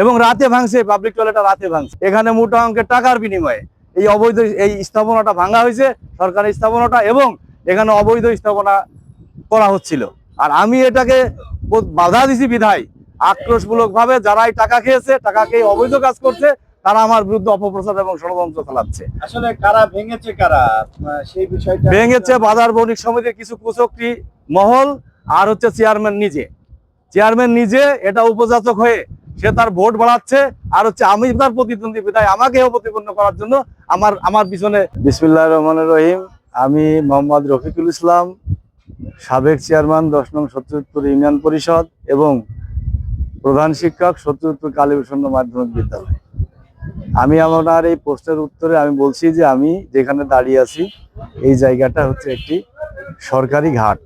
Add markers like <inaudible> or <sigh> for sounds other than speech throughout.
এবং রাতে ভাঙছে পাবলিক টয়লেটটা রাতে ভাঙছে। এখানে মোটা অঙ্কের টাকার বিনিময়ে এই অবৈধ এই স্থাপনাটা ভাঙা হয়েছে সরকারি স্থাপনাটা এবং এখানে অবৈধ স্থাপনা করা হচ্ছিল। আর আমি এটাকে বাধা দিছি বিধায় আক্রোশমূলক ভাবে যারা এই টাকা খেয়েছে টাকা খেয়ে অবৈধ কাজ করছে তারা আমার বিরুদ্ধে অপপ্রচার এবং ষড়যন্ত্র চালাচ্ছে। আসলে কারা ভেঙেছে কারা? সেই বিষয়টা ভেঙেছে বাজার বণিক সমিতির কিছু কুচক্রি মহল আর হচ্ছে চেয়ারম্যান নিজে। চেয়ারম্যান নিজে এটা উপজাতক হয়ে সে তার ভোট বাড়াচ্ছে আর হচ্ছে আমি তার প্রতিদ্বন্দ্বী বিধায় আমাকেও প্রতিপন্ন করার জন্য আমার আমার পিছনে। বিসমুল্লাহ রহমান রহিম। আমি মোহাম্মদ রফিকুল ইসলাম, সাবেক চেয়ারম্যান, দশ নং সত্যজিৎপুর ইউনিয়ন পরিষদ এবং প্রধান শিক্ষক সত্যজিৎপুর কালীভূষণ মাধ্যমিক বিদ্যালয়। আমি আমার এই প্রশ্নের উত্তরে আমি বলছি যে আমি যেখানে দাঁড়িয়ে আছি, এই জায়গাটা হচ্ছে একটি সরকারি ঘাট।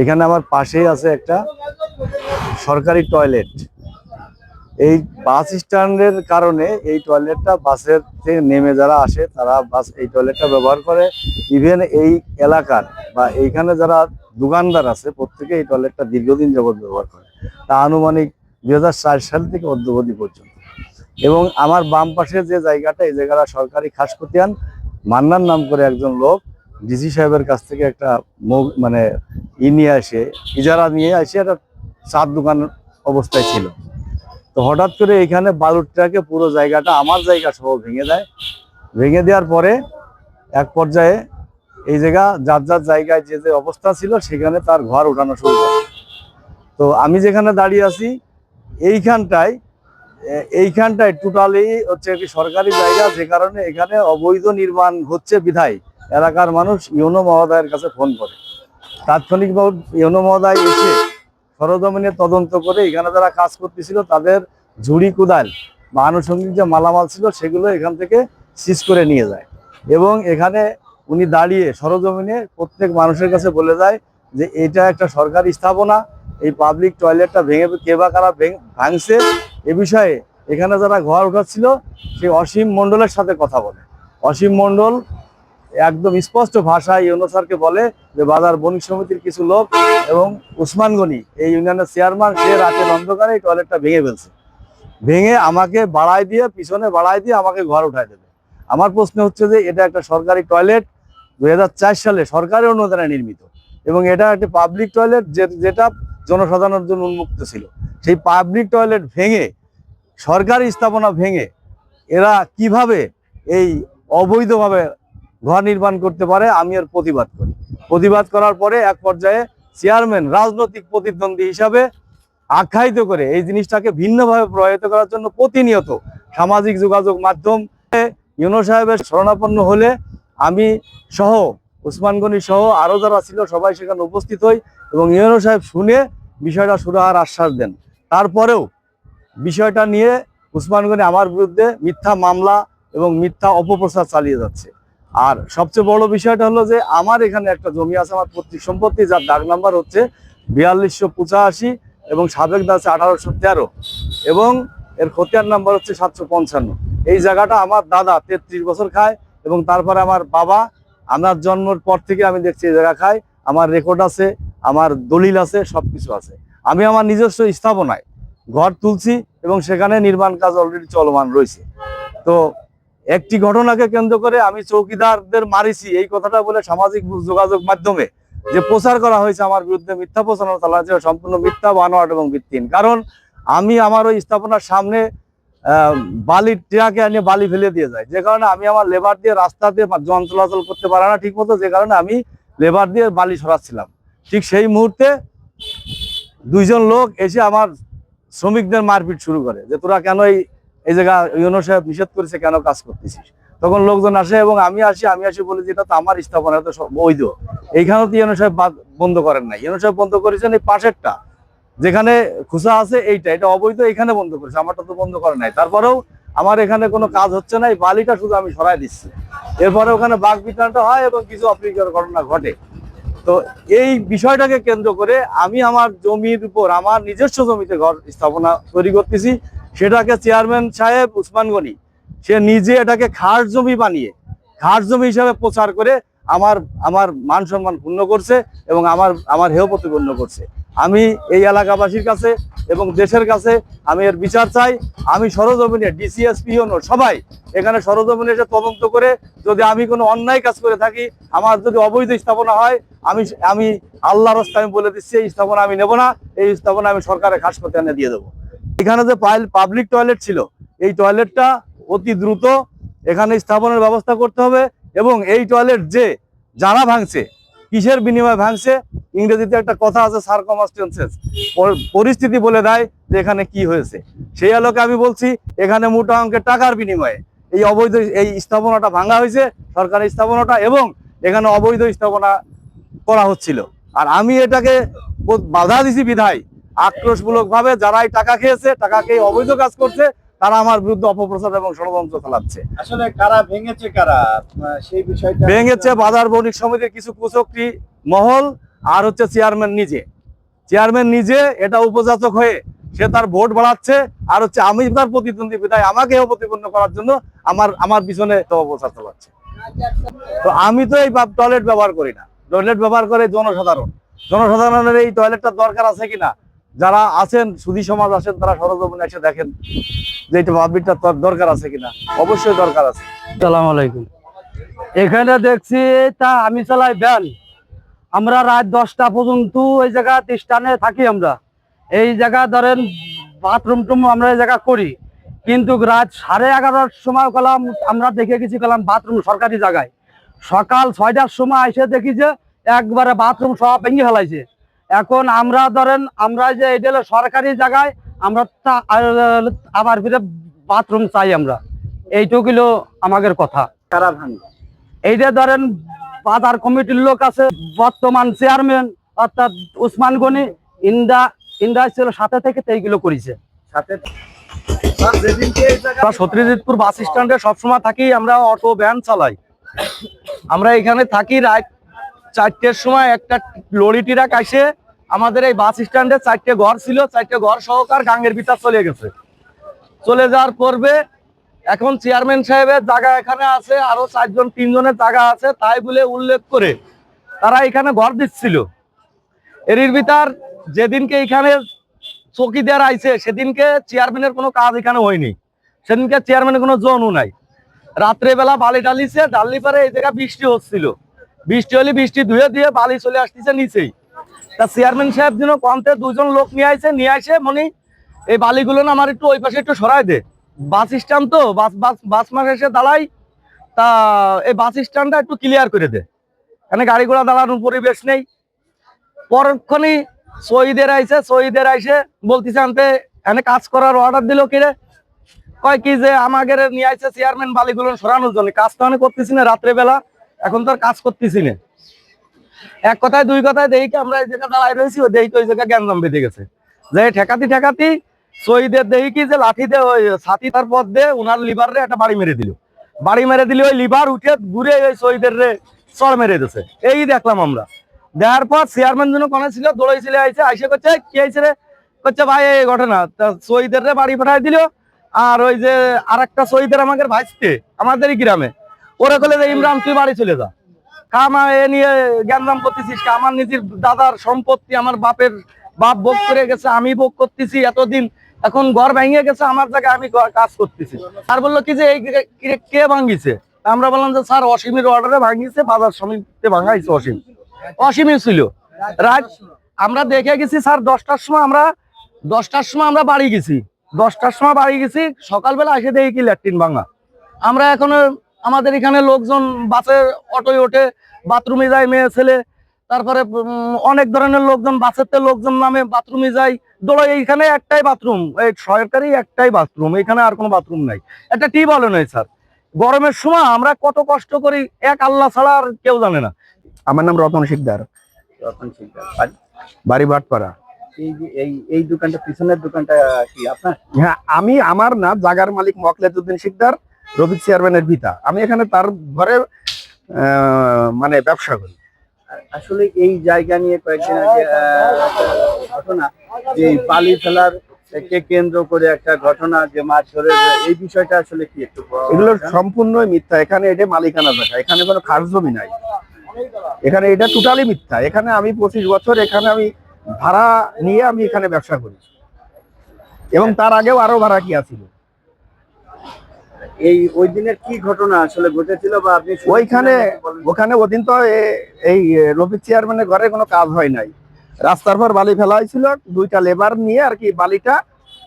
এখানে আমার পাশেই আছে একটা সরকারি টয়লেট। এই বাস স্ট্যান্ডের কারণে এই টয়লেটটা বাসের থেকে নেমে যারা আসে, তারা বাস এই টয়লেটটা ব্যবহার করে। ইভেন এই এলাকার বা এইখানে যারা দোকানদার আছে, প্রত্যেকে এই টয়লেটটা দীর্ঘদিন যাবৎ ব্যবহার করে। তা আনুমানিক দু হাজার চার সাল থেকে অদ্যবধি পর্যন্ত। এবং আমার বাম পাশে যে জায়গাটা, এই জায়গাটা সরকারি খাস খতিয়ান মান্নার নাম করে একজন লোক, ডিসি সাহেবের কাছ থেকে একটা মানে ই নিয়ে আসে, ইজারা নিয়ে আসে, একটা চার দোকান অবস্থায় ছিল। তো হঠাৎ করে এখানে বালুর ট্রাকে পুরো জায়গাটা আমার জায়গা সহ ভেঙে দেয়। ভেঙে দেওয়ার পরে এক পর্যায়ে এই জায়গা, যার যার জায়গায় যে যে অবস্থা ছিল, সেখানে তার ঘর উঠানো শুরু করে। তো আমি যেখানে দাঁড়িয়ে আছি, এইখানটায় এইখানটায় টোটালি হচ্ছে একটি সরকারি জায়গা, যে কারণে এখানে অবৈধ নির্মাণ হচ্ছে বিধায়। এলাকার মানুষ ইউনো মহোদয়ের কাছে ফোন করে। তাৎক্ষণিকভাবে ইউনো মহোদয় এসে সরজমিনে তদন্ত করে এখানে যারা কাজ করতেছিল, তাদের ঝুড়ি কুদাল বা আনুষঙ্গিক যে মালামাল ছিল, সেগুলো এখান থেকে সিজ করে নিয়ে যায়। এবং এখানে উনি দাঁড়িয়ে সরজমিনে প্রত্যেক মানুষের কাছে বলে যায় যে, এটা একটা সরকারি স্থাপনা, এই পাবলিক টয়লেটটা ভেঙে কে বা কারা ভেঙ- ভাঙছে? এ বিষয়ে এখানে যারা ঘর উঠাচ্ছিল সেই অসীম মণ্ডলের সাথে কথা বলে। অসীম মণ্ডল একদম স্পষ্ট ভাষায় ইউনো স্যারকে বলে যে বাজার বণিক সমিতির কিছু লোক এবং উসমান এই ইউনিয়নের চেয়ারম্যান, সে রাতের অন্ধকারে টয়লেটটা ভেঙে ফেলছে। ভেঙে আমাকে বাড়াই দিয়ে, পিছনে বাড়াই দিয়ে আমাকে ঘর উঠাই দেবে। আমার প্রশ্ন হচ্ছে যে এটা একটা সরকারি টয়লেট দু হাজার চার সালে সরকারের অনুদানে নির্মিত এবং এটা একটা পাবলিক টয়লেট যে, যেটা জনসাধারণের জন্য উন্মুক্ত ছিল। সেই পাবলিক টয়লেট ভেঙে, সরকারি স্থাপনা ভেঙে, এরা কীভাবে এই অবৈধভাবে ঘর নির্মাণ করতে পারে, আমি এর প্রতিবাদ করি। প্রতিবাদ করার পরে এক পর্যায়ে চেয়ারম্যান রাজনৈতিক প্রতিদ্বন্দ্বী হিসাবে আখ্যায়িত করে এই জিনিসটাকে ভিন্নভাবে প্রভাবিত করার জন্য প্রতিনিয়ত সামাজিক যোগাযোগ মাধ্যম, ইউনো সাহেবের শরণাপন্ন হলে আমি সহ, উসমান গনি সহ আরও যারা ছিল সবাই সেখানে উপস্থিত হই এবং ইউনো সাহেব শুনে বিষয়টা সুরাহার আশ্বাস দেন। তারপরেও বিষয়টা নিয়ে উসমান গনি আমার বিরুদ্ধে মিথ্যা মামলা এবং মিথ্যা অপপ্রচার চালিয়ে যাচ্ছে। আর সবচেয়ে বড় বিষয়টা হলো যে আমার এখানে একটা জমি আছে, আমার পৈতৃক সম্পত্তি, যার দাগ নাম্বার হচ্ছে বিয়াল্লিশশো পঁচাশি এবং সাবেক দাসে আঠারোশো তেরো এবং এর খতিয়ান নাম্বার হচ্ছে সাতশো পঞ্চান্ন। এই জায়গাটা আমার দাদা তেত্রিশ বছর খায় এবং তারপরে আমার বাবা আমার জন্মের পর থেকে আমি দেখছি এই জায়গা খায়। আমার রেকর্ড আছে, আমার দলিল আছে সব কিছু আছে। আমি আমার নিজস্ব স্থাপনায় ঘর তুলছি এবং সেখানে নির্মাণ কাজ অলরেডি চলমান রয়েছে। তো একটি ঘটনাকে কেন্দ্র করে আমি চৌকিদারদের মারিছি। এই কথাটা বলে সামাজিক যোগাযোগ মাধ্যমে যে প্রচার করা হয়েছে আমার বিরুদ্ধে মিথ্যা প্রচারণা চালাচ্ছে সম্পূর্ণ মিথ্যা বানোয়াট এবং ভিত্তিহীন কারণ আমি আমার ওই স্থাপনার সামনে বালির ট্রাকে আনিয়ে বালি ফেলে দিয়ে যায় যে কারণে আমি আমার লেবার দিয়ে রাস্তা দিয়ে জন চলাচল করতে পারে না ঠিক মতো যে কারণে আমি লেবার দিয়ে বালি সরাচ্ছিলাম। ঠিক সেই মুহূর্তে দুইজন লোক এসে আমার শ্রমিকদের মারপিট শুরু করে যে তোরা কেন এই এই জায়গা ইউনো সাহেব নিষেধ করেছে কেন কাজ করতেছিস? তখন লোকজন আসে এবং আমি আসি আমি আসি বলি যে এটা তো আমার স্থাপনা তো বৈধ। এইখানেও তো ইউনো সাহেব বন্ধ করেন নাই। ইউনো সাহেব বন্ধ করেছেন এই পাশেরটা। যেখানে খুসা আছে এইটা, এটা অবৈধ এখানে বন্ধ করেছে। আমারটা তো বন্ধ করে নাই। তারপরেও আমার এখানে কোনো কাজ হচ্ছে না, এই বালিটা শুধু আমি সরাই দিচ্ছি। এরপরে ওখানে বাঘ বিতরণটা হয় এবং কিছু অপ্রীতিকর ঘটনা ঘটে। তো এই বিষয়টাকে কেন্দ্র করে আমি আমার জমির উপর, আমার নিজস্ব জমিতে ঘর স্থাপনা তৈরি করতেছি। সেটাকে চেয়ারম্যান সাহেব উসমান গনি, সে নিজে এটাকে খাস জমি বানিয়ে, খাস জমি হিসাবে প্রচার করে আমার আমার মান সম্মান পূর্ণ করছে এবং আমার আমার হেয় প্রতিপন্ন করছে। আমি এই এলাকাবাসীর কাছে এবং দেশের কাছে আমি এর বিচার চাই। আমি সরজমিনে ডিসিএসপি সবাই এখানে সরজমিনে এসে তদন্ত করে যদি আমি কোনো অন্যায় কাজ করে থাকি, আমার যদি অবৈধ স্থাপনা হয়, আমি আমি আল্লাহর আমি বলে দিচ্ছি, এই স্থাপনা আমি নেব না, এই স্থাপনা আমি সরকারের খাস দিয়ে দেবো। এখানে যে পাবলিক টয়লেট ছিল, এই টয়লেটটা অতি দ্রুত এখানে স্থাপনের ব্যবস্থা করতে হবে এবং এই টয়লেট যে যারা ভাঙছে, কিসের বিনিময়ে ভাঙছে, ইংরেজিতে একটা কথা আছে সার্কমাস্টেন্সেস পরিস্থিতি বলে দেয় যে এখানে কি হয়েছে। সেই আলোকে আমি বলছি, এখানে মোটা অঙ্কের টাকার বিনিময়ে এই অবৈধ এই স্থাপনাটা ভাঙা হয়েছে সরকারি স্থাপনাটা এবং এখানে অবৈধ স্থাপনা করা হচ্ছিল। আর আমি এটাকে বাধা দিছি বিধায় আক্রোশমূলক ভাবে যারা এই টাকা খেয়েছে টাকা খেয়ে অবৈধ কাজ করছে তারা আমার বিরুদ্ধে অপপ্রচার এবং ষড়যন্ত্র চালাচ্ছে। আসলে কারা ভেঙেছে কারা? সেই বিষয়টা ভেঙেছে বাজার বণিক সমিতির কিছু কুচক্রি মহল আর হচ্ছে চেয়ারম্যান নিজে। চেয়ারম্যান নিজে এটা উপজাতক হয়ে সে তার ভোট বাড়াচ্ছে আর হচ্ছে আমি তার প্রতিদ্বন্দ্বী বিধায় আমাকে প্রতিপন্ন করার জন্য আমার আমার পিছনে অপপ্রচার চালাচ্ছে। তো আমি তো এই টয়লেট ব্যবহার করি না। টয়লেট ব্যবহার করে জনসাধারণ। জনসাধারণের এই টয়লেটটার দরকার আছে কিনা? যারা আছেন, সুধী সমাজ আছেন, তারা সরজমিনে এসে দেখেন যে এটা পাবলিকটার দরকার আছে কিনা। অবশ্যই দরকার আছে। সালাম আলাইকুম। এখানে দেখছি, তা আমি চালাই ভ্যান আমরা রাত দশটা পর্যন্ত ওই জায়গা স্টানে থাকি আমরা। এই জায়গা ধরেন বাথরুম টুম আমরা এই জায়গা করি। কিন্তু রাত সাড়ে এগারোটার সময় কলাম আমরা দেখে গেছি কলাম বাথরুম সরকারি জায়গায়। সকাল ছয়টার সময় এসে দেখি যে একবারে বাথরুম সব ভেঙে ফেলাইছে। এখন আমরা ধরেন আমরা যে এটা হলো সরকারি জায়গায় আমরা আবার ফিরে বাথরুম চাই আমরা। এইটুকু হলো আমাদের কথা। এইটা ধরেন বাজার কমিটির লোক আছে বর্তমান চেয়ারম্যান অর্থাৎ উসমান গনি ইন্দা ইন্দা ছিল সাথে থেকে এইগুলো করেছে। সাথে সত্যজিৎপুর বাস স্ট্যান্ডে সবসময় থাকি আমরা অটো ভ্যান চালাই। আমরা এখানে থাকি রাত চারটের সময় একটা লরি ট্রাক আসে আমাদের এই বাস স্ট্যান্ডে চারটে ঘর ছিল, চারটে ঘর সহকার গাঙ্গের ভিতর চলে গেছে। চলে যাওয়ার পূর্বে এখন চেয়ারম্যান সাহেবের জায়গা এখানে আছে, আরও চারজন, তিনজনের জায়গা আছে, তাই বলে উল্লেখ করে তারা এখানে ঘর দিচ্ছিল। এর ভিতর যেদিনকে এখানে চকিদার আইছে, সেদিনকে চেয়ারম্যানের কোনো কাজ এখানে হয়নি। সেদিনকে চেয়ারম্যানের কোনো জোনও নাই। রাত্রেবেলা বালি ডালিছে ডাললি পরে এই জায়গায় বৃষ্টি হচ্ছিল। বৃষ্টি হলে বৃষ্টি ধুয়ে দিয়ে বালি চলে আসতেছে নিচেই। তা চেয়ারম্যান সাহেব যেন কমতে দুজন লোক নিয়ে আইছে, নিয়ে আইসে মনি, এই বালিগুলো না আমার একটু ওই পাশে একটু সরাই দে। বাস স্ট্যান্ড তো, বাস বাস বাস মাস এসে দাঁড়াই, তা এই বাস স্ট্যান্ডটা একটু ক্লিয়ার করে দে। এখানে গাড়ি ঘোড়া দাঁড়ানোর পরিবেশ নেই। পরক্ষণই শহীদের আইসে শহীদের আইসে বলতেছে আনতে, এখানে কাজ করার অর্ডার দিল কিরে কয় কি যে আমাদের নিয়ে আইসে চেয়ারম্যান বালিগুলো সরানোর জন্য। কাজ তো আমি করতেছি না, রাত্রেবেলা। এখন তো আর কাজ করতেছি না। এক কথায়, দুই কথায় দেখি আমরা এই জায়গা দাঁড়ায় রয়েছি, ও দেখি ওই জায়গা গ্যাঞ্জাম বেঁধে গেছে। যে ঠেকাতি ঠেকাতি শহীদের দেখি কি যে লাঠি ওই ছাতি তার পথ দিয়ে উনার লিভার একটা বাড়ি মেরে দিল। বাড়ি মেরে দিলে ওই লিভার উঠে ঘুরে ওই শহীদের রে চড় মেরে দিছে। এই দেখলাম আমরা। দেওয়ার পর চেয়ারম্যান জন্য কোনে ছিল দৌড়াই ছিল আইসে আইসে করছে কি আইসে রে? করছে ভাই, এই ঘটনা। তা শহীদের রে বাড়ি পাঠাই দিল, আর ওই যে আর একটা শহীদের আমাদের ভাইসতে, আমাদেরই গ্রামে। ওরা যে, ইমরান, তুই বাড়ি চলে যা। কামা এ নিয়ে জ্ঞানদাম করতেছিস? আমার নিজের দাদার সম্পত্তি আমার বাপের বাপ ভোগ করে গেছে আমি ভোগ করতেছি এতদিন। এখন ঘর ভেঙে গেছে আমার জায়গায় আমি কাজ করতেছি। আর বলল কি যে এই কে- ভাঙিছে? আমরা বললাম যে স্যার অসীমের অর্ডারে ভাঙিছে বাজার সমিতিতে ভাঙাইছে অসীম। অসীমই ছিল। রাত আমরা দেখে গেছি স্যার দশটার সময় আমরা দশটার সময় আমরা বাড়ি গেছি। দশটার সময় বাড়ি গেছি সকালবেলা এসে দেখি কি ল্যাট্রিন ভাঙা। আমরা এখনও আমাদের এখানে লোকজন বাসে অটোয় ওঠে বাথরুমে যায় মেয়ে ছেলে। তারপরে অনেক ধরনের লোকজন বাসেতে লোকজন নামে বাথরুমে যায়। দৌড়ো এইখানে একটাই বাথরুম এই সরকারি একটাই বাথরুম এখানে আর কোনো বাথরুম নাই। একটা টি বলে নয় স্যার। গরমের সময় আমরা কত কষ্ট করি এক আল্লাহ ছাড়া আর কেউ জানে না। আমার নাম রতন শিকদার। রতন শিকদার। বাড়ি বাটপাড়া এই যে এই এই দোকানটা পিছনের দোকানটা কি আপনার? হ্যাঁ আমি আমার না জাগার মালিক মকলেদুদ্দিন শিকদার। রবি চেয়ারম্যানের পিতা। আমি এখানে তার ঘরে মানে ব্যবসা করি। আসলে এই জায়গা নিয়ে কয়েকদিন আগে ঘটনা যে বালি ফেলার কে কেন্দ্র করে একটা ঘটনা যে মাছ ধরে এই বিষয়টা আসলে কি একটু এগুলো সম্পূর্ণই মিথ্যা। এখানে এটা মালিকানা জায়গা এখানে কোনো খাস জমি নাই। এখানে এটা টোটালি মিথ্যা। এখানে আমি পঁচিশ বছর এখানে আমি ভাড়া নিয়ে আমি এখানে ব্যবসা করি। এবং তার আগেও আরও ভাড়া কি আছিল? এই ওই দিনের কি ঘটনা আসলে ঘটেছিল বা আপনি ওইখানে ওখানে ওদিন তো এই রফিক চেয়ারম্যানের ঘরে কোনো কাজ হয় নাই। রাস্তার পর বালি ফেলা হয়েছিল দুইটা লেবার নিয়ে আর কি বালিটা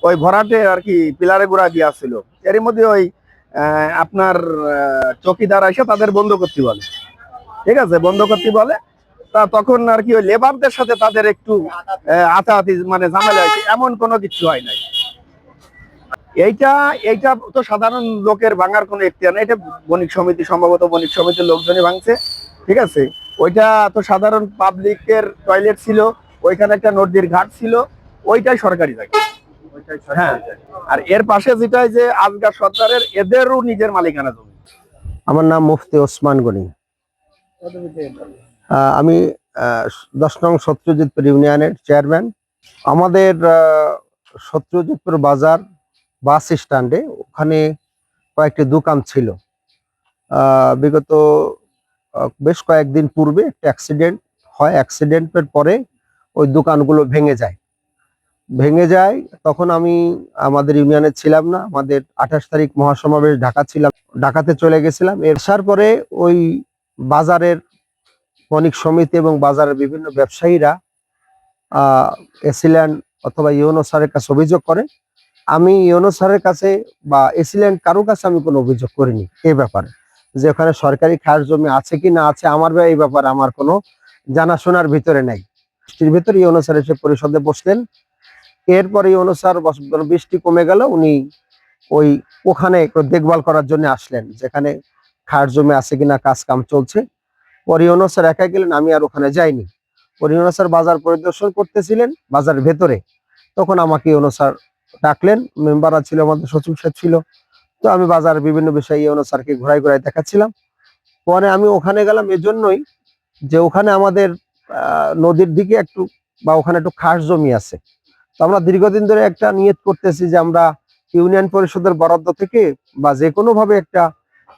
ওই ভরাটে আর কি পিলারে গোড়া দিয়া ছিল এর মধ্যে ওই আপনার চকিদার এসে তাদের বন্ধ করতে বলে। ঠিক আছে বন্ধ করতে বলে। তা তখন আর কি ওই লেবারদের সাথে তাদের একটু আহ, হাতাহাতি মানে ঝামেলা হয়েছে। এমন কোনো কিছু হয় নাই। এইটা এইটা তো সাধারণ লোকের ভাঙার কোনো এখতিয়ার না এটা বণিক সমিতি সম্ভবত বণিক সমিতির লোকজনই ভাঙছে ঠিক আছে? ওইটা তো সাধারণ পাবলিকের টয়লেট ছিল ওইখানে একটা নদীর ঘাট ছিল ওইটাই সরকারি জায়গা হ্যাঁ। আর এর পাশে যেটাই যে আজগার সর্দারের এদেরও নিজের মালিকানা জমি। আমার নাম মুফতি ওসমান গনি। আমি দশ নং সত্যজিৎপুর ইউনিয়নের চেয়ারম্যান। আমাদের সত্যজিৎপুর বাজার বাস স্ট্যান্ডে। ওখানে কয়েকটি দোকান ছিল। বিগত বেশ কয়েকদিন পূর্বে একটা অ্যাক্সিডেন্ট হয়। অ্যাক্সিডেন্টের পরে ওই দোকানগুলো ভেঙে যায়। ভেঙে যায়, তখন আমি আমাদের ইউনিয়নে ছিলাম না। আমাদের আঠাশ তারিখ মহাসমাবেশ ঢাকা ছিলাম। ঢাকাতে চলে গেছিলাম। এর আসার পরে ওই বাজারের বণিক সমিতি এবং বাজারের বিভিন্ন ব্যবসায়ীরা এসিল্যান্ড অথবা ইউনো স্যারের কাছে অভিযোগ করে আমি ইউনো স্যারের কাছে বা এসিল্যান্ড কারও কাছে আমি কোনো অভিযোগ করিনি এই ব্যাপারে। যে ওখানে সরকারি খাস জমি আছে কি না আছে আমার এই ব্যাপারে আমার কোনো জানাশোনার ভিতরে নাই। বৃষ্টির ভিতরে ইউনো স্যার এসে পরিষদে বসলেন। এরপরে ইউনো স্যার বস- বৃষ্টি কমে গেল, উনি ওই ওখানে দেখভাল করার জন্য আসলেন, যেখানে খাস জমি আছে কিনা কাজ কাম চলছে। পরিয়নো স্যার একা গেলেন, আমি আর ওখানে যাইনি। পরিয়নো স্যার বাজার পরিদর্শন করতেছিলেন বাজারের ভেতরে। তখন আমাকে ইউনো স্যার ডাকলেন, মেম্বাররা ছিল আমাদের সচিব স্যার ছিল। তো আমি বাজারের বিভিন্ন বিষয়ে ইউনো স্যারকে ঘোরাই ঘোরাই দেখাচ্ছিলাম। পরে আমি ওখানে গেলাম এজন্যই যে ওখানে আমাদের নদীর দিকে একটু বা ওখানে একটু খাস জমি আছে। তো আমরা দীর্ঘদিন ধরে একটা নিয়ত করতেছি যে আমরা ইউনিয়ন পরিষদের বরাদ্দ থেকে বা যে কোনো ভাবে একটা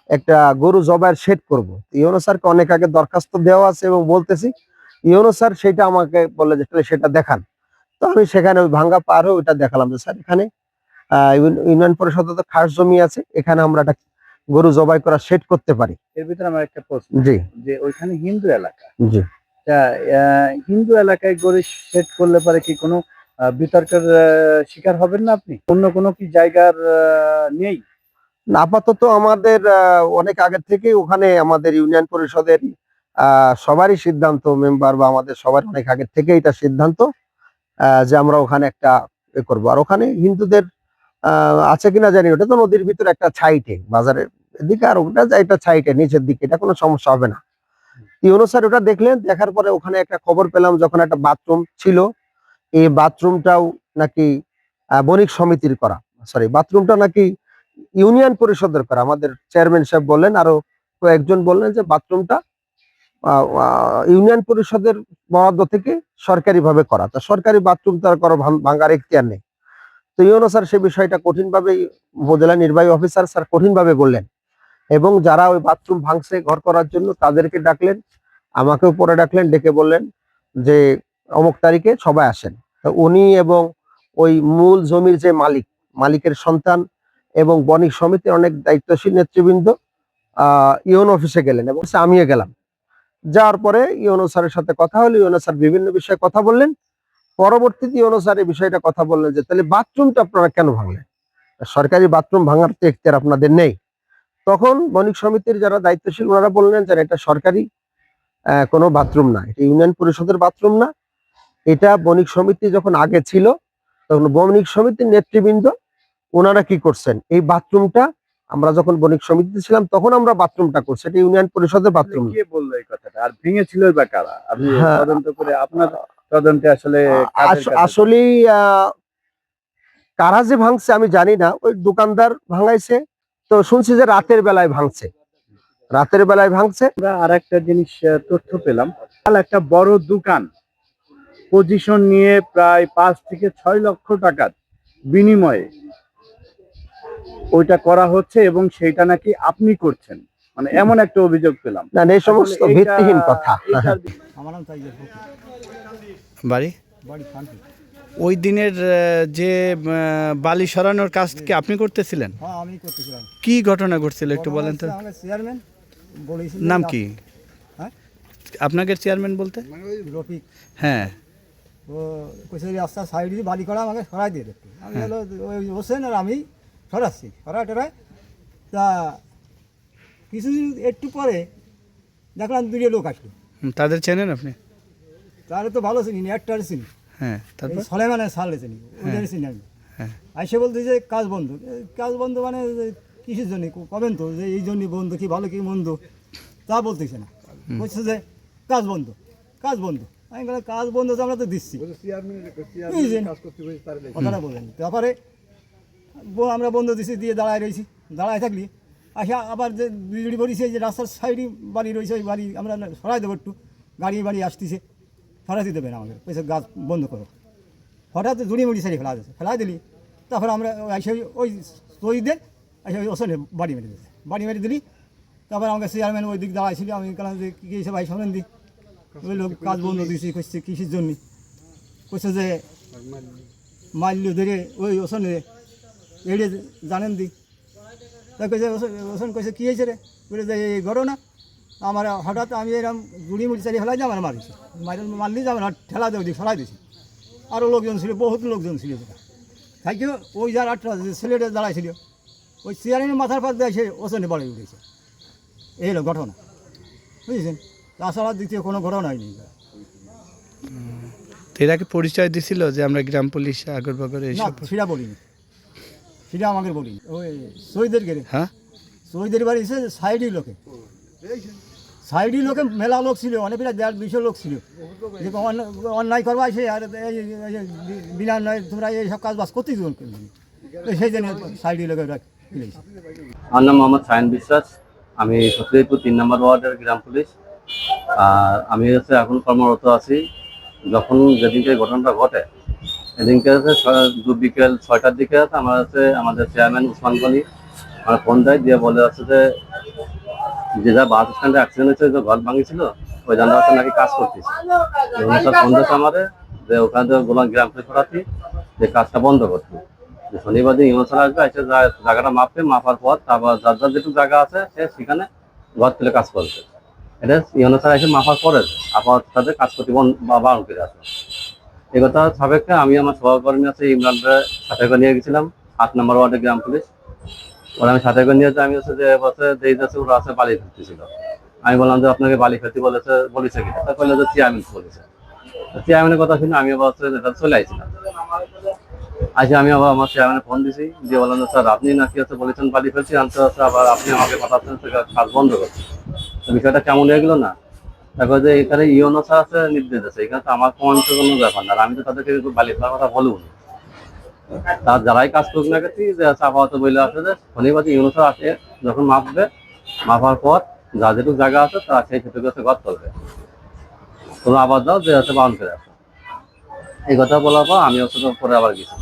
একটা গরু জবাইয়ের শেড করব। ইউনো স্যারকে অনেক আগে দরখাস্ত দেওয়া আছে এবং বলতেছি ইউনো স্যার সেটা আমাকে বললে যে সেটা দেখান। তো আমি সেখানে ওই ভাঙ্গা পার হয়ে ওইটা দেখালাম যে স্যার এখানে ইউনিয়ন পরিষদে তো খাস জমি আছে এখানে আমরা একটা গরু জবাই করা সেট করতে পারি। এর ভিতরে আমার একটা প্রশ্ন জি। যে ওইখানে হিন্দু এলাকা? জি। হিন্দু এলাকায় গরু সেট করলে পারে কি কোনো বিতর্কের শিকার হবেন না আপনি? অন্য কোনো কি জায়গার নেই? না, আপাতত আমাদের অনেক আগের থেকে ওখানে আমাদের ইউনিয়ন পরিষদের আহ, সবারই সিদ্ধান্ত মেম্বার বা আমাদের সবার অনেক আগের থেকে এটা সিদ্ধান্ত। যে আমরা ওখানে একটা এ করব। আর ওখানে হিন্দুদের আছে কিনা জানি ওটা তো নদীর ভিতরে একটা ছাইটে, বাজারের দিকে, আর ওটা একটা ছাইটে, নিচের দিকে, এটা কোনো সমস্যা হবে না। ইউনো স্যার ওটা দেখলেন, দেখার পরে ওখানে একটা খবর পেলাম, যখন একটা বাথরুম ছিল, এই বাথরুমটাও নাকি বণিক সমিতির করা সরি বাথরুমটা নাকি ইউনিয়ন পরিষদের করা। আমাদের চেয়ারম্যান সাহেব বললেন, আরও কয়েকজন বললেন যে বাথরুমটা ইউনিয়ন পরিষদের বরাদ্দ থেকে সরকারি ভাবে করা। তা সরকারি বাথরুম তার করা ভাঙ- ভাঙার এখতিয়ার নেই। তো ইউনো স্যার সে বিষয়টা কঠিনভাবে উপজেলা নির্বাহী অফিসার স্যার কঠিনভাবে বললেন। এবং যারা ওই বাথরুম ভাঙছে, ঘর করার জন্য তাদেরকে ডাকলেন, আমাকেও পরে ডাকলেন, ডেকে বললেন যে, অমুক তারিখে সবাই আসেন। তো উনি এবং ওই মূল জমির যে মালিক, মালিকের সন্তান এবং বণিক সমিতির অনেক দায়িত্বশীল নেতৃবৃন্দ ইউনো অফিসে গেলেন এবং আমিও গেলাম। যাওয়ার পরে ইউনো স্যারের সাথে কথা হলো, ইউনো স্যার বিভিন্ন বিষয়ে কথা বললেন। পরবর্তীতে ইউনো স্যার এই বিষয়টা কথা বললেন যে, তাহলে বাথরুমটা আপনারা কেন ভাঙলেন? সরকারি বাথরুম ভাঙার তো এখতিয়ার আপনাদের নেই। তখন বণিক সমিতির যারা দায়িত্বশীল, ওনারা বললেন যে, এটা সরকারি কোনো বাথরুম না, এটা ইউনিয়ন পরিষদের বাথরুম না। এটা বণিক সমিতি যখন আগে ছিল, তখন বণিক সমিতির নেতৃবৃন্দ, ওনারা কি করছেন? এই বাথরুমটা আমরা যখন বণিক সমিতিতে ছিলাম তখন আমরা বাথরুমটা করছি। এটা ইউনিয়ন পরিষদের বাথরুম। কে বলল এই কথাটা? আর ভেঙেছিল বা কারা? আপনি হ্যাঁ। তদন্ত করে আপনার তদন্তে আসলে কাদের আস- কাছে- আসলেই আহ, কারা যে ভাঙছে আমি জানি না। ওই দোকানদার ভাঙাইছে। তো শুনছি যে রাতের বেলায় ভাঙছে। রাতের বেলায় ভাঙছে। আমরা আর একটা জিনিস তথ্য পেলাম। একটা বড় দোকান পজিশন নিয়ে প্রায় পাঁচ থেকে ছয় লক্ষ টাকার বিনিময়ে ওইটা করা হচ্ছে এবং সেটা নাকি আপনি করছেন। মানে এমন একটা অভিযোগ পেলাম। না এই সমস্ত ভিত্তিহীন কথা। <laughs> বাড়ি? ওই দিনের যে বালি সরানোর কাজ কি আপনি করতেছিলেন? হ্যাঁ আমি করতেছিলাম। কি ঘটনা ঘটছিল একটু বলেন তো। চেয়ারম্যান নাম কি? হ্যাঁ? আপনাকে চেয়ারম্যান বলতে? রফিক। হ্যাঁ। ও কইছে যে রাস্তার সাইড দিয়ে বালি করা আমাকে সরাই দিয়ে দেখতে আমি হলো ওই হোসেন আর আমি সরাচ্ছি সরাই টরাই তা কিছুদিন একটু পরে দেখলাম দুটো লোক আসলো। তাদের চেনেন আপনি? তাহলে তো ভালো চিনি একটা চিনি। হ্যাঁ তারপর? সলেমানের সালে চিনি ওদের চিনি আমি। হ্যাঁ। আইসে বলতে যে কাজ বন্ধ কাজ বন্ধ মানে কিসের জন্য? কবেন তো যে এই জন্যই বন্ধ কি ভালো কি মন্দ? তা বলতেছে না। বলছে যে কাজ বন্ধ কাজ বন্ধ। আমি বললাম কাজ বন্ধ তো আমরা তো দিচ্ছি? কথাটা বলেন। তারপরে আমরা বন্ধ দিচ্ছি দিয়ে দাঁড়ায় রয়েছি দাঁড়ায় থাকলি, আসা আবার যে বিজুড়ি বলিছে যে রাস্তার সাইডে বাড়ি রয়েছে ওই বাড়ি আমরা সরাই দেবো একটু। গাড়ি বাড়ি আসতেছে সরাইতে দেবে না আমাদের। পয়সা গাছ বন্ধ করো। হঠাৎ জুড়ি মুড়ি সারি ফেলা দিয়েছে ফেলা দিলি, তারপর আমরা এসে ওই দেন এসে ওই ওসনে বাড়ি মেরে দিয়েছে বাড়ি মেরে দিলি, তারপর আমাকে চেয়ারম্যান ওই দিক দাঁড়াইছিল, আমি বললাম যে, কী হিসেবে ভাই শোনেন দি। ওই লোক কাজ বন্ধ দিয়েছি কইছে কৃষির জন্য? কইছে যে মাল্য ধরে ওই ওসনে এড়ে জানেন দি। তা ওসন ওসন কইছে কী হয়েছে রে? বলে যে এই গরো না আমার হঠাৎ আমি এরকম জুড়ি মুড়ি চালিয়ে ফেলাই যে আমার মারিছে। মারি মারলি যাবে না ঠেলা দিক সরাই দিয়েছি আরও লোকজন ছিল বহুত লোকজন ছিল সেটা। থাকি ওই যার আটটা যে ছেলেটা দাঁড়াইছিল ওই চেয়ারের মাথার পাশ দিয়ে সে ওসনে বাড়ি উঠেছে। এই হলো ঘটনা। বুঝেছেন? তাছাড়া দ্বিতীয় কোনো ঘটনা হয়নি এরা কি পরিচয় দিছিল যে আমরা গ্রাম পুলিশ আগর বাগর সেটা বলিনি। সেটা আমাকে বলিনি ওই শহীদের গেলে হ্যাঁ? শহীদের বাড়ি এসে সাইডি লোকে। সাইডি লোকে মেলা লোক ছিল অনেক প্রায় দেড় দুইশো লোক ছিল। যে অন্যায় করবা সে আর বিনা নয় তোমরা এইসব কাজ বাজ করতেই সেই জন্য সাইডি লোকে আমার নাম মোহাম্মদ সায়ন বিশ্বাস। আমি সত্যিপুর তিন নম্বর ওয়ার্ডের গ্রাম পুলিশ। আর আমি হচ্ছে এখন কর্মরত আছি। যখন যেদিনকে ঘটনাটা ঘটে সেদিনকে হচ্ছে দু বিকেল ছয়টার দিকে হচ্ছে আমার হচ্ছে আমাদের চেয়ারম্যান উসমান গনি। আমার ফোন দেয়, দিয়ে বলে আছে যে যে যা বাস স্ট্যান্ডে অ্যাক্সিডেন্ট হয়েছে, যে ঘর ভাঙিছিল ওই হচ্ছে নাকি কাজ করতেছে ফোন দিয়েছে আমাদের যে ওখানে থেকে বললাম গ্রাম পুলিশ পাঠাচ্ছি যে কাজটা বন্ধ করতে। শনিবার দিন ইমোশন আসবে, এসে জায়গাটা মাপবে, মাপার পর তারপর যার যার যেটুকু জায়গা আছে, সে সেখানে ঘর তুলে কাজ করবে। এটা ইমোশন এসে মাপার পরে আপাতত কাজ করতে বারণ করে আছে এই কথা সাপেক্ষে আমি আমার সহকর্মী আছে ইমরানদের সাথে করে নিয়ে গেছিলাম আট নম্বর ওয়ার্ডের গ্রাম পুলিশ। ওরা আমি সাথে করে নিয়ে আমি হচ্ছে যে বছর যেই যাচ্ছে ওরা আছে বালি ফেলতেছিল আমি বললাম যে আপনাকে বালি ফেলতে বলেছে বলেছে কি তা কইলো যে চেয়ারম্যান বলেছে। চেয়ারম্যানের কথা শুনে আমি আবার চলে আইছিলাম। আজকে আমি আবার আমার চেয়ারম্যানে ফোন দিছি দিয়ে বললাম যে, স্যার আপনি নাকি হচ্ছে বলেছেন বালি ফেলছি আনতে আবার আপনি আমাকে পাঠাচ্ছেন সেটা কাজ বন্ধ করছে তো বিষয়টা কেমন হয়ে গেলো না? যে এখানে ইউনো স্যার আছে, নির্দেশ আছে। এখানে তো আমার কোনো ব্যাপার না। আমি তো তাদেরকে বালি ফেলার কথা বলব না। তার যারাই কাজ করুক না গেছি যে আপাতত আছে যে শনিবার আসে, যখন মাপবে, মাপার পর যা যেটুকু জায়গা আছে, তারা সেই সেটুকু ঘর তুলবে। তোমরা আবার দাও যে হচ্ছে বাউন্ড করে আসো। এই কথা বলার পর আমি হচ্ছে পরে আবার গেছি।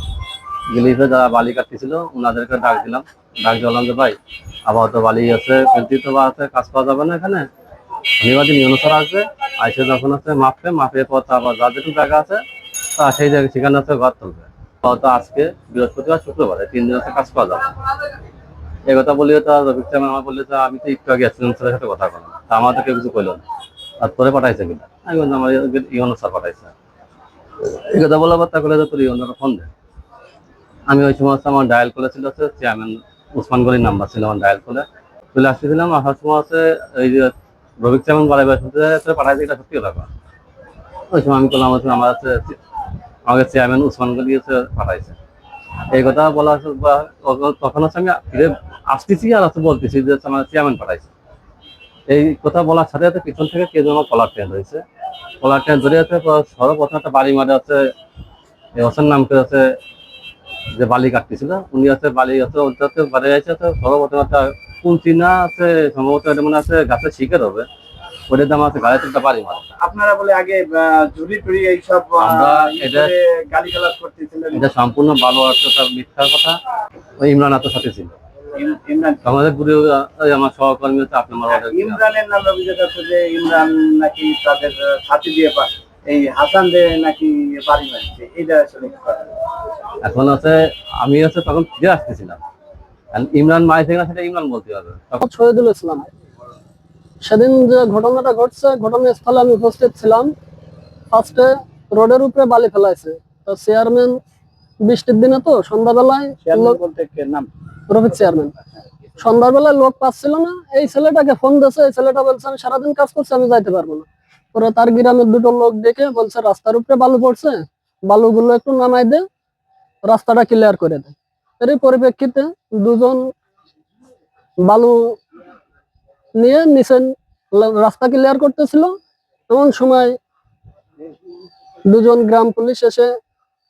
যারা বালি কাটতেছিল ওনাদেরকে ডাক দিলাম। ডাক দিলাম যে, ভাই, আপাতত বালি আছে আছে, কাজ পাওয়া যাবে না এখানে? দিন অনুসার আসবে, আইসে যখন আছে মাপবে মাপের পর আবার যা যেটুকু জায়গা আছে, তা সেই জায়গায় সেখানে হচ্ছে ঘর তুলবে। হয়তো আজকে বৃহস্পতিবার, শুক্রবার তিন দিন হচ্ছে কাজ পাওয়া যাবে। এই কথা বলি তো রফিক চেয়ারম্যান আমার বললে যে, আমি তো একটু আগে অ্যাক্সিডেন্ট স্যারের সাথে কথা বললাম তা আমার তো কেউ কিছু কইল আর পরে পাঠাইছে কিনা? আমি বললাম, আমার ইয়নো স্যার পাঠাইছে। এই কথা বলার পর তা যে, তোর ইয়নোটা ফোন দে। আমি ওই সময় আমার ডায়াল করেছিল হচ্ছে চেয়ারম্যান উসমান গলির নাম্বার ছিল আমার ডায়াল করে চলে আসতেছিলাম, আসার সময় হচ্ছে এই যে রবিক চেয়ারম্যান বাড়াই বাড়ি পাঠাইছে এটা সত্যি কথা ওই সময় আমি করলাম হচ্ছে আমার হচ্ছে আমাকে চেয়ারম্যান উসমান গলি পাঠাইছে। এই কথা বলা হচ্ছে তখন- হচ্ছে আমি আসতেছি আর হচ্ছে বলতেছি যে আমার চেয়ারম্যান পাঠাইছে। এই কথা বলার সাথে সাথে পিছন থেকে কে আমার কলার ট্রেন হয়েছে কলার ট্রেন ধরে আছে সর্বপ্রথম একটা বাড়ি মারে আছে, এই হোসেন নাম করে আছে, যে বালি কাটতেছিল, উনি আছে বালি ওটাতে বাড়ি আছে সর্বপ্রথম একটা কুঞ্চি না আছে সম্ভবত এটা মনে আছে গাছের শিকার হবে। ওটার দাম আছে একটা বাড়ি মারে আপনারা বলে আগে ঝুড়ি টুড়ি এইসব আমরা এটা- করে গালিগালাজ করতেছিলেন। এটা সম্পূর্ণ ভালো মিথ্যার কথা। ওই ইমরান আত্মার সাথে ছিল। আমাদের আমার সহকর্মী হচ্ছে আট ইমরানের নামে অভিযোগ আছে যে ইমরান নাকি তাদের দিয়ে এই হাসান নাকি বাড়ি মারছে এটা আসলে এখন আছে আমি হচ্ছে তখন ফিরে আসতেছিলাম। ইমরান মাই থেকে সেটা ইমরান বলতে পারবে তখন শহীদুল ইসলাম। সেদিন যে ঘটনাটা ঘটছে ঘটনাস্থলে আমি উপস্থিত ছিলাম। ফার্স্টে রোডের উপরে বালি ফেলাইছে। তো চেয়ারম্যান বৃষ্টির দিনে তো সন্ধ্যাবেলায় বলতে নাম? রফিক চেয়ারম্যান সন্ধ্যাবেলায় লোক পাচ্ছিল না। এই ছেলেটাকে ফোন দিয়েছে এই ছেলেটা বলছে আমি সারাদিন কাজ করছি আমি যাইতে পারব না। পরে তার গ্রামের দুটো লোক ডেকে বলছে রাস্তার উপরে বালু পড়ছে। বালুগুলো একটু নামাই দে। রাস্তাটা ক্লিয়ার করে দে। এর পরিপ্রেক্ষিতে দুজন বালু নিয়ে নিচে রাস্তা ক্লিয়ার করতেছিল এমন সময় দুজন গ্রাম পুলিশ এসে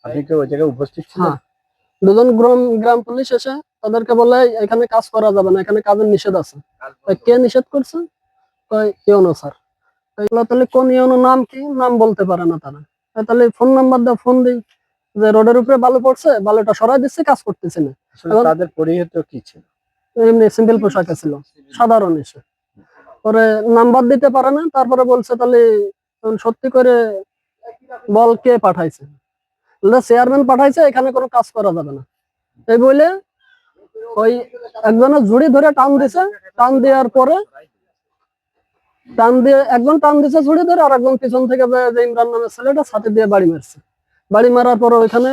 আপনি কি ওই জায়গায় উপস্থিত ছিলেন? হ্যাঁ। দুজন গ্রাম গ্রাম পুলিশ এসে তাদেরকে বলে এখানে কাজ করা যাবে না এখানে কাজের নিষেধ আছে। কে নিষেধ করছে? You know sir. তাহলে কোন ইউনো নাম কি? নাম বলতে পারে না তারা। তাহলে ফোন নাম্বার দাও ফোন দিই। যে রোডের উপরে বালু পড়ছে বালুটা সরাই দিচ্ছে কাজ করতেছে না। তাদের পরিহিত কি ছিল? এমনি সিম্পল পোশাকে ছিল সাধারণ এসে। পরে নাম্বার দিতে পারে না তারপরে বলছে তাহলে সত্যি করে বল কে পাঠাইছে? চেয়ারম্যান পাঠাইছে এখানে কোনো কাজ করা যাবে না। এই বলে ওই একজনের ঝুড়ি ধরে টান দিছে টান দেওয়ার পরে টান দিয়ে একজন টান দিছে ঝুড়ি ধরে আর একজন পিছন থেকে যে- ইমরান নামের ছেলেটা ছাতি দিয়ে বাড়ি মারছে। বাড়ি মারার পর ওইখানে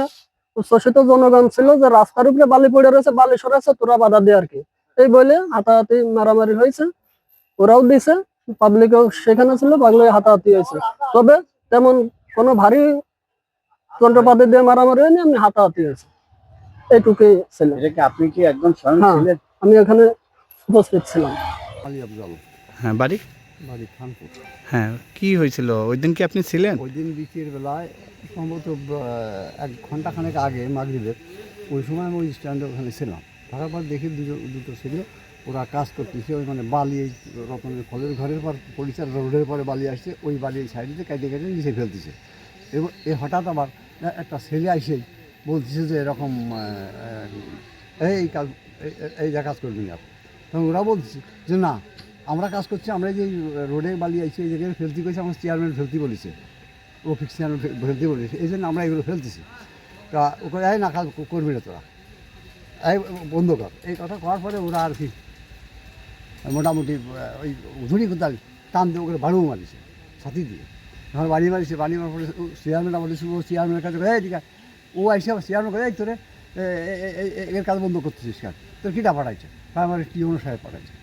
উচ্ছ্বসিত জনগণ ছিল যে রাস্তার উপরে বালি পড়ে রয়েছে বালি সরেছে তোরা বাধা দিয়ে আর কি। এই বলে হাতাহাতি মারামারি হয়েছে ওরাও দিছে পাবলিকও সেখানে ছিল পাবলিক হাতাহাতি হয়েছে। তবে তেমন কোনো ভারী যন্ত্রপাতি দিয়ে মারামারি হয়নি আমি হাতাহাতি হয়েছে। এইটুকুই ছিল। আপনি কি স্বয়ং হ্যাঁ। আমি এখানে উপস্থিত ছিলাম। হ্যাঁ বাড়ি? বাড়ি খানপুর। হ্যাঁ কি হয়েছিল? ওই দিন কি আপনি ছিলেন? ওই দিন বিকেল বেলায় সম্ভবত এক ঘণ্টা খানেক আগে মাগরিবের, ওই সময় আমি ওই স্ট্যান্ডে ওখানে ছিলাম। থাকার পর দেখি দুটো দুটো ছিল, ওরা কাজ করতেছে, ওই মানে বালি, এই রকমের ফলের ঘরের পর পরিচার রোডের পরে বালি আসছে, ওই বালি সাইডে কেটে কেটে নিচে ফেলতেছে। এবং এ হঠাৎ আবার একটা ছেলে আসেই বলতেছে যে এরকম এই কাজ, এই- যা কাজ করবি না তখন ওরা বলতেছে যে না, আমরা কাজ করছি, আমরা যে রোডে বালি আইছি, এই জায়গায় ফেলতি করেছি আমার চেয়ারম্যান ফেলতি বলেছে। অফিস চেয়ারম্যান ফে- ফেলতি বলেছে। এই জন্য আমরা এগুলো ফেলতেছি। তা ওকে এই না কাজ করবি না তোরা। এই বন্ধ কর। এই কথা করার পরে ওরা আর কি, মোটামুটি ওই ঝুড়ি কোদাল টান দিয়ে ওকে বাড়িও মারিছে, ছাতি দিয়ে। যখন বাড়ি মারিছে, বাড়ি মারার পরে চেয়ারম্যান আমার ও চেয়ারম্যানের কাছে এই ঠিক ও আইসে আবার চেয়ারম্যান করে এই তোরে এর কাজ বন্ধ করতেছিস কেন? তোর কীটা পাঠাইছে? আমার টিউনো সাহেব পাঠাইছে।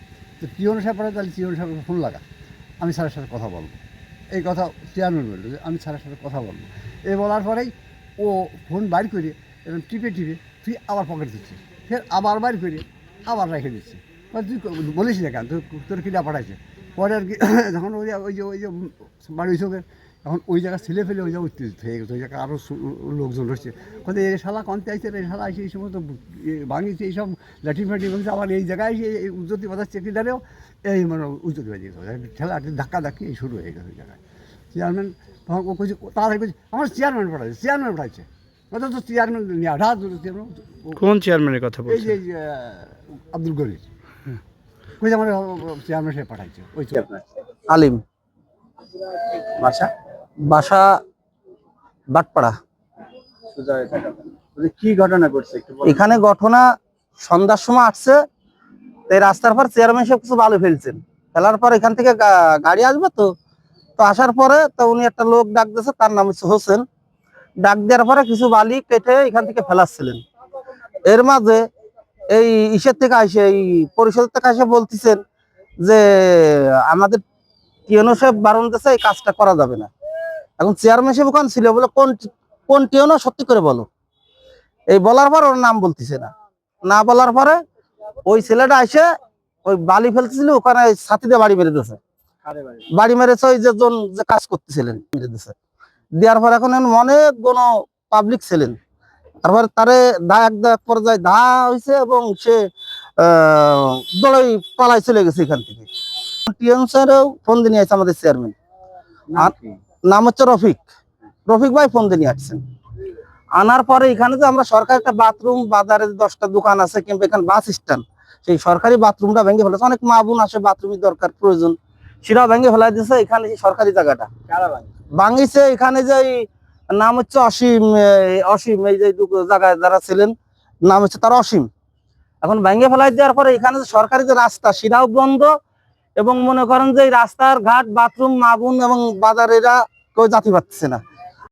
তো টিউনো সাহেব পাঠায়, তাহলে টিউনো সাহেবকে ফোন লাগা। আমি স্যারের সাথে কথা বলব। এই কথা চেয়ারম্যান বলল যে, আমি স্যারের সাথে কথা বলব। এই বলার পরেই ও ফোন বাইর করে এরকম টিপে টিপে তুই আবার পকেট দিচ্ছে ফের আবার বাইর করে আবার রেখে দিচ্ছে তুই বলিস না কেন? তোর তোর কিনা পাঠাইছে পরে আর কি <coughs> যখন ওই যে ওই যে ওই যে বাড়ি চোখের এখন ওই জায়গা ছেলে ফেলে ওই জায়গা উত্তেজিত হয়ে গেছে। ওই জায়গায় আরও লোকজন রয়েছে। কোথায় এই শালা কনতে আইছে এই শালা আইসে এই সমস্ত তো ভাঙিছে এইসব লাঠি ফ্যাটিন বলছে। আবার এই জায়গায় এসে এই উজ্জ্বতি বাজার চেকিদারেও এই মানে উজ্জ্বতি বাজিয়ে গেছে। ঠেলা ধাক্কা ধাক্কি এই শুরু হয়ে গেছে ওই জায়গায়। চেয়ারম্যান তখন ও কইছে তাড়াতাড়ি কইছে আমার চেয়ারম্যান পাঠাইছে চেয়ারম্যান পাঠাইছে ওটা তো চেয়ারম্যান নিয়ে হঠাৎ চেয়ারম্যান কোন চেয়ারম্যানের কথা এই যে এই যে, আব্দুল গরিব কইছে আমার চেয়ারম্যান সে পাঠাইছে ওই আলিম। বাসা? বাসা বাটপাড়া। হয়ে কি ঘটনা ঘটছে এখানে ঘটনা সন্ধ্যার সময় আসছে এই রাস্তার পর চেয়ারম্যান সাহেব কিছু বালু ফেলছেন। ফেলার পর এখান থেকে গাড়ি আসবে তো। তো আসার পরে তো উনি একটা লোক ডাক দিয়েছে, তার নাম হচ্ছে হোসেন। ডাক দেওয়ার পরে কিছু বালি কেটে এখান থেকে ফেলাচ্ছিলেন। এর মাঝে এই ইসের থেকে আসে, এই পরিষদের থেকে আসে বলতেছেন যে, আমাদের টিএনও সাহেব বারণ দিয়েছে, এই কাজটা করা যাবে না। এখন চেয়ারম্যান সাহেব ওখানে ছিল বলে, কোন কোন টিএনও সত্যি করে বলো? এই বলার পর ওর নাম বলতেছে না। না বলার পরে ওই ছেলেটা এসে ওই বালি ফেলতেছিল ওখানে ছাতিতে বাড়ি মেরে দিয়েছে বাড়ি? মেরেছে ওই যে জন যে কাজ করতেছিলেন মেরে দিয়েছে দেওয়ার পর এখন অনেক কোনো পাবলিক ছিলেন। তারপর তারে দা এক দা এক পর্যায়ে দা হয়েছে এবং সে দৌড়াই পালাই চলে গেছে এখান থেকে। টিএম স্যারও ফোন দিয়ে নিয়ে আসছে আমাদের চেয়ারম্যান নাম নাম হচ্ছে রফিক। রফিক ভাই ফোন দিয়ে নিয়ে আসছেন। আনার পরে এখানে যে আমরা সরকার একটা বাথরুম বাজারে দশটা দোকান আছে কিংবা এখানে বাস স্ট্যান্ড সেই সরকারি বাথরুমটা ভেঙে ফেলেছে। অনেক মা বোন আসে বাথরুমের দরকার প্রয়োজন। সেটাও ভেঙে ফেলাই দিয়েছে এখানে সরকারি জায়গাটা। ভাঙিছে এখানে যে নাম হচ্ছে অসীম অসীম এই যে জায়গায় যারা ছিলেন নাম হচ্ছে তার অসীম। এখন ভেঙে ফেলাই দেওয়ার পরে এখানে যে সরকারি যে রাস্তা সেটাও বন্ধ এবং মনে করেন যে এই রাস্তার ঘাট বাথরুম মাগুন এবং বাজার এরা কেউ জাতি পাচ্ছে না।